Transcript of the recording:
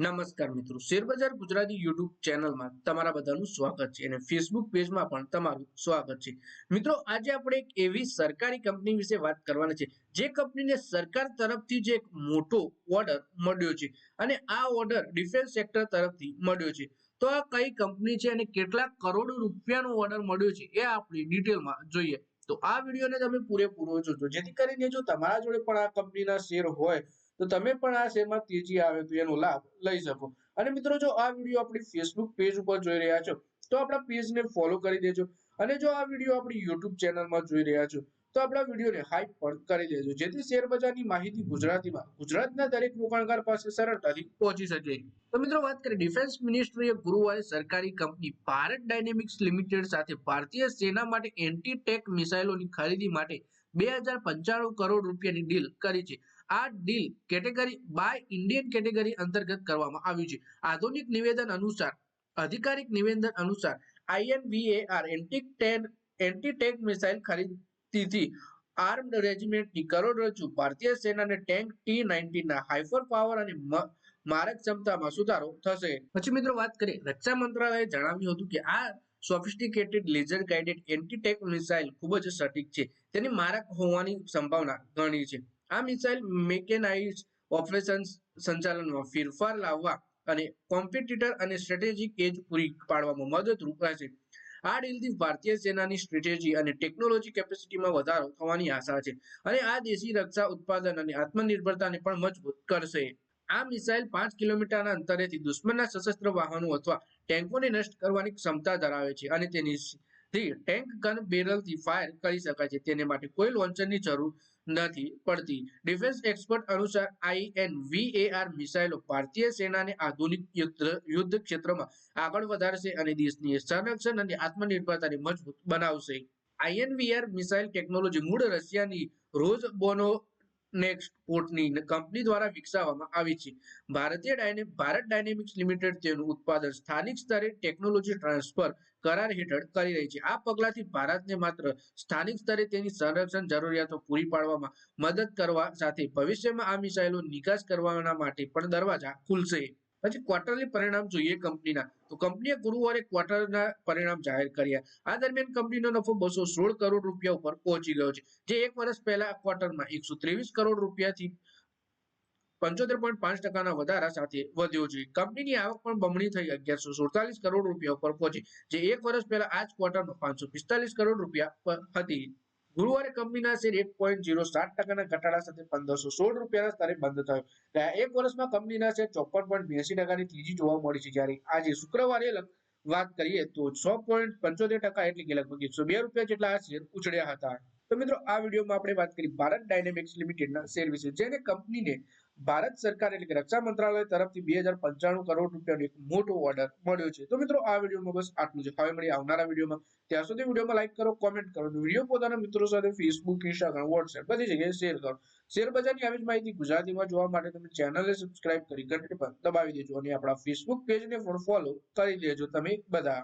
નમસ્કાર મિત્રો. શેરબજાર ગુજરાતી યુટ્યુબ ચેનલમાં તમારા બધાનું સ્વાગત છે અને ફેસબુક પેજમાં પણ તમારું સ્વાગત છે. મિત્રો, આજે આપણે એક એવી સરકારી કંપની વિશે વાત કરવાના છે. જે કંપનીને સરકાર તરફથી જે એક મોટો ઓર્ડર મળ્યો છે અને આ ઓર્ડર ડિફેન્સ સેક્ટર તરફથી મળ્યો છે. તો આ કઈ કંપની છે અને કેટલા કરોડો રૂપિયાનો ઓર્ડર મળ્યો છે એ આપણે ડિટેલમાં જોઈએ. તો આ વિડીયોને તમે પૂરેપૂરો જોજો. જેથી કરીને જો તમારા જોડે પણ આ કંપનીના શેર હોય તો તમે પણ આ શેરમાં તેજી આવે તો એનો લાભ લઈ શકો. અને મિત્રો જો આ વીડિયો આપણી ફેસબુક પેજ ઉપર જોઈ રહ્યા છો, તો આપણા પેજને ફોલો કરી દેજો. અને જો આ વીડિયો આપણી યુટ્યુબ ચેનલમાં જોઈ રહ્યા છો, તો આપણા વિડીયોને હાઈપ પણ કરી દેજો. જેથી શેર માહિતી ગુજરાતીમાં, ગુજરાતના દરેક રોકાણકાર પાસે સરળતાથી પહોંચી શકે. તો મિત્રો વાત કરીએ ડિફેન્સ મિનિસ્ટ્રીએ ગુરુવારે સરકારી કંપની ભારત ડાયનેમિક્સ લિમિટેડ સાથે ભારતીય સેના માટે એન્ટી ટેક મિસાઇલોની ખરીદી માટે બે હજાર પંચાણું કરોડ રૂપિયાની ડીલ કરી છે. આ deal category buy Indian category અંતર્ગત કરવામાં આવ્યું છે. આધુનિક નિવેદન અનુસાર, અધિકારિક નિવેદન અનુસાર INVAR anti ten anti tank missile ખરીદીથી armed રેજિમેન્ટની કરોડરજ્જુ ભારતીય સેનાને ટેન્ક ટી નાઇન્ટીનના હાઇપર પાવર અને મારક ક્ષમતામાં સુધારો થશે. પછી મિત્રો વાત કરીએ, રક્ષા મંત્રાલયે જણાવ્યું હતું કે આ sophisticated laser guided anti tech missile ખૂબ જ સટીક છે. તેની મારક હોવાની સંભાવના ઘણી છે. આ મિસાઇલ મેકેનાઇઝ ઓપરેશન સંચાલનમાં ફેરફાર લાવવા અને કોમ્પિટિટર અને સ્ટ્રેટેજિક એજ પૂરી પાડવામાં મદદરૂપ રહેશે. આ ડીલથી ભારતીય સેનાની સ્ટ્રેટેજી અને ટેકનોલોજી કેપેસિટીમાં વધારો થવાની આશા છે અને આ દેશી રક્ષા ઉત્પાદન અને આત્મનિર્ભરતાને પણ મજબૂત કરશે. આ મિસાઇલ પાંચ કિલોમીટરના અંતરેથી દુશ્મનના સશસ્ત્ર વાહનો અથવા ટેન્કોને નષ્ટ કરવાની ક્ષમતા ધરાવે છે અને તેની થી ટેન્ક ગન બેરલથી ફાયર કરી શકાય છે. તેને માટે કોઈ લોન્ચરની જરૂર નથી પડતી. ડિફેન્સ એક્સપર્ટ અનુસાર આઈએનવીએઆર મિસાઇલો ભારતીય સેનાને આધુનિક યુદ્ધ ક્ષેત્રમાં આગળ વધારશે અને દેશની સંરક્ષણ અને આત્મનિર્ભરતાને મજબૂત બનાવશે. આઈએનવીઆર મિસાઇલ ટેકનોલોજી મૂળ રશિયાની રોઝ બોનો નેક્સ્ટ પોર્ટની કંપની દ્વારા વિકસાવવામાં આવી છે. ભારતીય ડાયને, ભારત ડાયનેમિક્સ લિમિટેડ તેનું ઉત્પાદન સ્થાનિક સ્તરે ટેકનોલોજી ટ્રાન્સફર કરાર હેઠળ કરી રહી છે. આ પગલાથી ભારતને માત્ર સ્થાનિક સ્તરે તેની સંરક્ષણ જરૂરિયાતો પૂરી પાડવામાં મદદ કરવા સાથે ભવિષ્યમાં આ મિસાઇલો નિકાસ કરવાના માટે પણ દરવાજા ખુલશે. પછી ક્વાર્ટરલી પરિણામ જોઈએ કંપનીના. તો કંપનીએ ગુરુવારે ક્વાર્ટરના પરિણામ જાહેર કર્યા. આ દરમિયાન કંપનીનો નફો બસો સોળ કરોડ રૂપિયા ઉપર પહોંચી ગયો છે. જે એક વર્ષ પહેલા ક્વાર્ટરમાં એકસો ત્રેવીસ કરોડ રૂપિયાથી પંચોતેર પોઈન્ટ પાંચ ટકાના વધારા સાથે વધ્યો છે. કંપનીની આવક પણ બમણી થઈ અગિયારસો સુડતાલીસ કરોડ રૂપિયા ઉપર પહોંચી. જે એક વર્ષ પહેલા આ જ ક્વાર્ટરમાં પાંચસો પિસ્તાલીસ કરોડ રૂપિયા હતી. ગુરુવારે કંપનીના શેર એક પોઈન્ટ જીરો સાત ટકાના ઘટાડા સાથે પંદરસો સોળ રૂપિયાના સ્તરે બંધ થયો. ગયા એક વર્ષમાં કંપનીના શેર ચોપન પોઈન્ટ બ્યાસી ટકાની તેજી જોવા મળી છે. જ્યારે આજે શુક્રવારે વાત કરીએ તો છ પોઈન્ટ પંચોતેર ટકા એટલે કે લગભગ એકસો બે રૂપિયા જેટલા આ શેર ઉછળ્યા હતા. તો મિત્રો, આ વિડીયોમાં આપણે વાત કરી ભારત ડાયનેમિક્સ લિમિટેડના શેર વિશે, જેને કંપનીને ભારત સરકાર એટલે કે રક્ષા મંત્રાલય તરફથી બે હજાર પંચાણું કરોડ રૂપિયાનો એક મોટો ઓર્ડર મળ્યો છે. તો મિત્રો, આ વિડીયોમાં બસ આટલું છે હવે મળી આવનારા વિડીયોમાં. ત્યાં સુધી વિડીયોમાં લાઈક કરો કોમેન્ટ કરો વીડિયો પોતાના મિત્રો સાથે ફેસબુક ઇન્સ્ટાગ્રામ વોટ્સએપ બધી જગ્યાએ શેર કરો. શેર બજારની આવી જ માહિતી ગુજરાતીમાં જોવા માટે તમે ચેનલને સબસ્ક્રાઇબ કરી ઘંટી પર દબાવી દેજો અને આપણા ફેસબુક પેજને પણ ફોલો કરી લેજો તમે બધા.